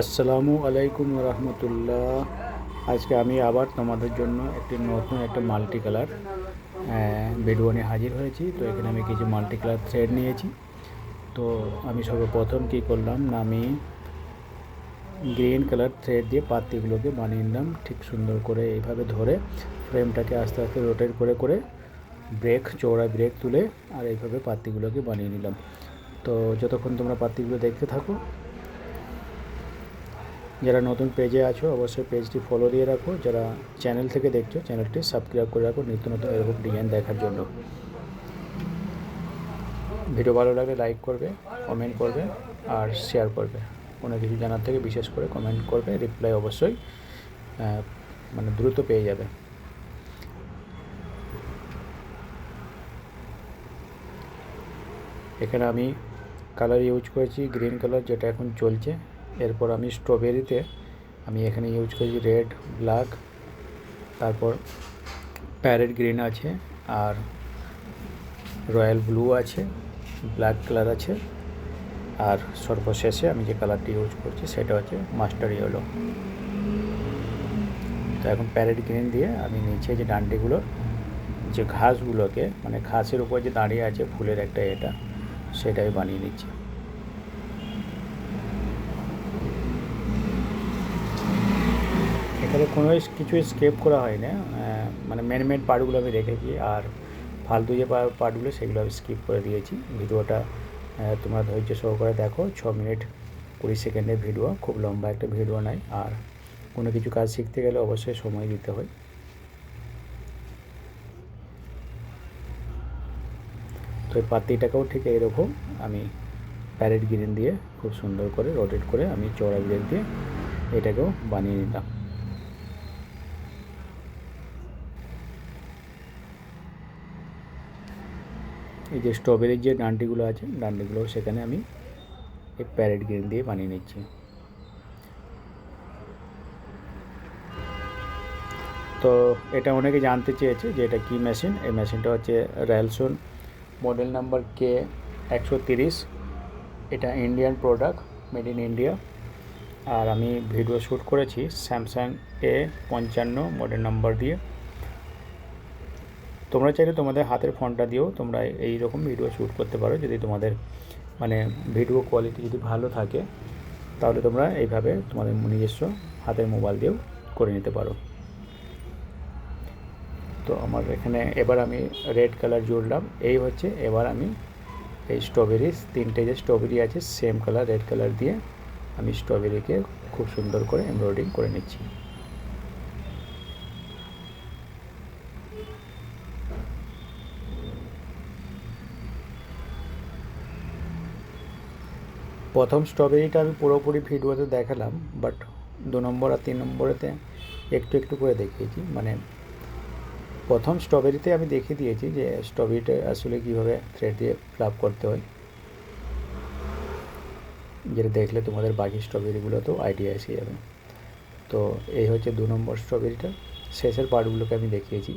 আসসালামু আলাইকুম রহমতুল্লাহ। আজকে আমি আবার তোমাদের জন্য একটি নতুন একটা মাল্টি কালার ভিডিও হাজির হয়েছি। তো এখানে আমি কিছু মাল্টি কালার থ্রেড নিয়েছি। তো আমি সর্বপ্রথম কী করলাম না, আমি গ্রিন কালার থ্রেড দিয়ে পাতিগুলোকে বানিয়ে নিলাম, ঠিক সুন্দর করে এইভাবে ধরে ফ্রেমটাকে আস্তে আস্তে রোটেট করে করে ব্রেক চৌড়া ব্রেক তুলে আর এইভাবে পাতিগুলোকে বানিয়ে নিলাম। তো যতক্ষণ তোমরা পাতিগুলো দেখতে থাকো যারা নতুন পেজে আছো, অবশ্যই পেজটি ফলো দিয়ে রাখো। যারা চ্যানেল থেকে দেখছ চ্যানেলটি সাবস্ক্রাইব করে রাখো, নিত্য নতুন এরকম ডিজাইন দেখার জন্য। ভিডিও ভালো লাগলে লাইক করবে কমেন্ট করবে, আর শেয়ার করবে। কোনো কিছু জানার থেকে বিশেষ করে কমেন্ট করবে রিপ্লাই অবশ্যই মানে দ্রুত পেয়ে যাবে। এখানে আমি কালার ইউজ করেছি গ্রিন কালার যেটা এখন চলছে। এরপর আমি স্ট্রবেরিতে, আমি এখানে ইউজ করেছি রেড, ব্ল্যাক, তারপর প্যারেট গ্রিন আছে আর রয়্যাল ব্লু আছে, ব্ল্যাক কালার আছে আর সর্বশেষে আমি যে কালারটি ইউজ করছি সেটা হচ্ছে মাস্টার ইয়েলো। তো এখন প্যারেট গ্রিন দিয়ে আমি নিচে যে ডান্ডিগুলো, যে ঘাসগুলোকে মানে ঘাসের উপর যে দাঁড়িয়ে আছে ফুলের একটা এটা, সেটাই বানিয়ে নিচ্ছি। এখানে কোনো কিছু স্কেপ করা হয় না মানে মেন পার্টগুলো আমি রেখেছি আর ফালতু যে পার্টগুলো সেগুলো আমি স্কিপ করে দিয়েছি। ভিডিওটা তোমরা ধৈর্য সহকারে দেখো। ছ মিনিট কুড়ি সেকেন্ডের ভিডিও, খুব লম্বা একটা ভিডিও নাই আর কোনো কিছু কাজ শিখতে গেলে অবশ্যই সময় দিতে হয়। তো এই পাতিটাকেও ঠিক এইরকম আমি প্যারেট গ্রিন দিয়ে খুব সুন্দর করে রোটেট করে আমি চড়া ব্রেক দিয়ে এটাকেও বানিয়ে নিলাম। এই যে স্ট্রবেরির যে ডান্ডিগুলো আছে ডান্ডিগুলো সেখানে আমি এই প্যারেট গ্রিন দিয়ে বানিয়ে নিচ্ছি। তো এটা অনেকে জানতে চেয়েছে যে এটা কী মেশিন এই মেশিনটা হচ্ছে র্যালসন মডেল নাম্বার কে একশো তিরিশ। এটা Indian product made in India আর আমি ভিডিও শ্যুট করেছি স্যামসাং এ পঞ্চান্ন মডেল নাম্বার দিয়ে। তোমরা চাইলে তোমাদের হাতের ফোনটা দিয়েও তোমরা এই রকম ভিডিও শ্যুট করতে পারো, যদি তোমাদের মানে ভিডিও কোয়ালিটি যদি ভালো থাকে, তাহলে তোমরা এইভাবে তোমাদের নিজস্ব হাতের মোবাইল দিয়েও করে নিতে পারো। তো আমার এখানে এবার আমি রেড কালার জুড়লাম। এই হচ্ছে এবার আমি এই স্ট্রবেরি তিনটে যে স্ট্রবেরি আছে সেম কালার রেড কালার দিয়ে আমি স্ট্রবেরিকে খুব সুন্দর করে এমব্রয়ডিং করে নিচ্ছি। প্রথম স্ট্রবেরিটা আমি পুরোপুরি ভিডিওতে দেখালাম বাট দু নম্বর আর তিন নম্বরেতে একটু একটু করে দেখিয়েছি। মানে প্রথম স্ট্রবেরিতে আমি দেখিয়ে দিয়েছি যে স্ট্রবেরিটা আসলে কীভাবে থ্রেড দিয়ে ফ্লাপ করতে হয়। যেটা দেখলে তোমাদের বাকি স্ট্রবেরিগুলোতেও আইডিয়া এসে যাবে। তো এই হচ্ছে দু নম্বর স্ট্রবেরিটা। শেষের পার্টগুলোকে আমি দেখিয়েছি।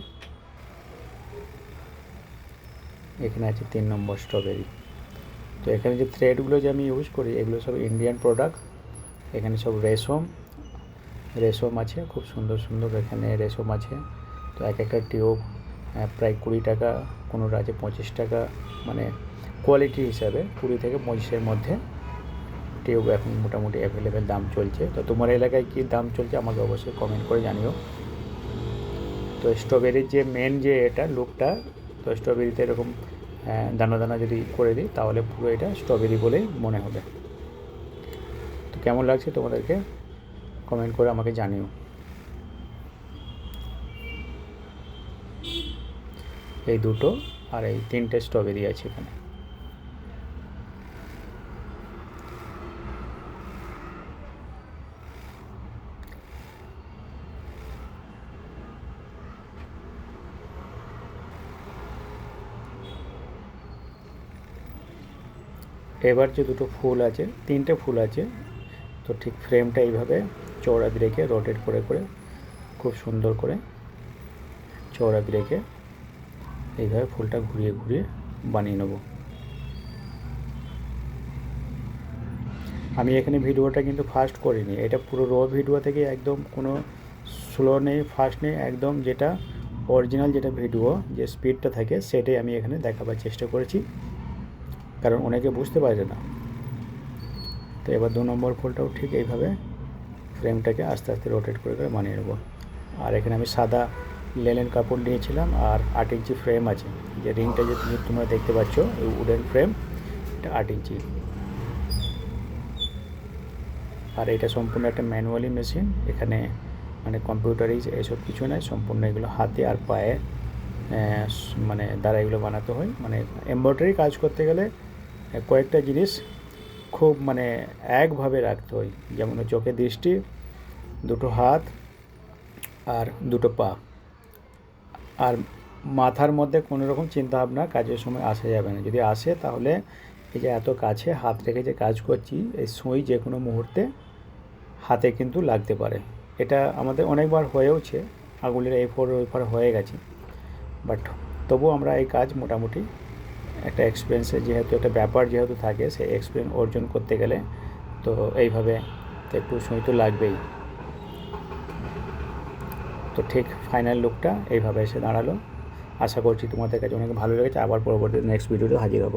এখানে আছে তিন নম্বর স্ট্রবেরি। তো এখানে যে থ্রেডগুলো যে আমি ইউজ করি, এগুলো সব ইন্ডিয়ান প্রোডাক্ট এখানে সব রেশম রেশম আছে, খুব সুন্দর সুন্দর এখানে রেশম আছে। তো এক একটা টিউব প্রায় কুড়ি টাকা, কোনোটা আছে পঁচিশ টাকা মানে কোয়ালিটি হিসাবে কুড়ি থেকে পঁচিশের মধ্যে টিউব এখন মোটামুটি অ্যাভেলেবেল দাম চলছে। তো তোমার এলাকায় কী দাম চলছে আমাকে অবশ্যই কমেন্ট করে জানিও। তো স্ট্রবেরির যে মেন যে এটা লুকটা তো স্ট্রবেরিতে এরকম দানা দানা যদি করে দিই, তাহলে পুরো এটা স্ট্রবেরি বলেই মনে হবে। তো কেমন লাগছে তোমাদেরকে? কমেন্ট করে আমাকে জানিও। এই দুটো আর এই তিনটে স্ট্রবেরি আছে এখানে। এবার যে দুটো ফুল আছে, তিনটে ফুল আছে, তো ঠিক ফ্রেমটা এইভাবে চৌড়া রেখে রোটেট করে করে, খুব সুন্দর করে চৌড়া রেখে এইভাবে ফুলটা ঘুরিয়ে ঘুরিয়ে বানিয়ে নেব। আমি এখানে ভিডিওটা কিন্তু ফাস্ট করিনি, এটা পুরো র ভিডিও থেকে একদম কোনো স্লো নেই ফাস্ট নেই, একদম যেটা অরিজিনাল যেটা ভিডিও যে স্পিডটা থাকে, সেটাই আমি এখানে দেখাবার চেষ্টা করেছি। কারণ অনেকে বুঝতে পারে না। তো এবার দু নম্বর ফুলটাও ঠিক এইভাবে ফ্রেমটাকে আস্তে আস্তে রোটেট করে করে বানিয়ে নেব। আর এখানে আমি সাদা লেলেন কাপড় নিয়েছিলাম আর আট ইঞ্চি ফ্রেম আছে। যে রিংটা যে তুমি তোমরা দেখতে পাচ্ছ, এই উডেন ফ্রেম এটা আট ইঞ্চি। আর এটা সম্পূর্ণ একটা ম্যানুয়ালি মেশিন এখানে মানে কম্পিউটারিজ এসব কিছু নয় সম্পূর্ণ এগুলো হাতে আর পায়ে মানে দ্বারা এগুলো বানাতে হয়। মানে এমব্রয়ডারি কাজ করতে গেলে কয়েকটা জিনিস খুব মানে একভাবে রাখতে হয়। যেমন চোখে দৃষ্টি, দুটো হাত আর দুটো পা। আর মাথার মধ্যে কোনো রকম চিন্তাভাবনা কাজের সময় আসা যাবে না। যদি আসে তাহলে এই যে এত কাছে হাত রেখে যে কাজ করছি, এই সুই যে কোনো মুহূর্তে হাতে কিন্তু লাগতে পারে। এটা আমাদের অনেকবার হয়েওছে। আগুলের এই ফোর ওই হয়ে গেছে। বাট তবুও আমরা এই কাজ মোটামুটি একটা এক্সপিরিয়েন্সের যেহেতু একটা ব্যাপার যেহেতু থাকে, সে এক্সপিরিয়েন্স অর্জন করতে গেলে তো এইভাবে একটু সময় তো লাগবেই। তো ঠিক ফাইনাল লুকটা এইভাবে এসে দাঁড়াল। আশা করছি তোমাদের কাছে অনেক ভালো লেগেছে। আবার পরবর্তী নেক্সট ভিডিওতে হাজির হব।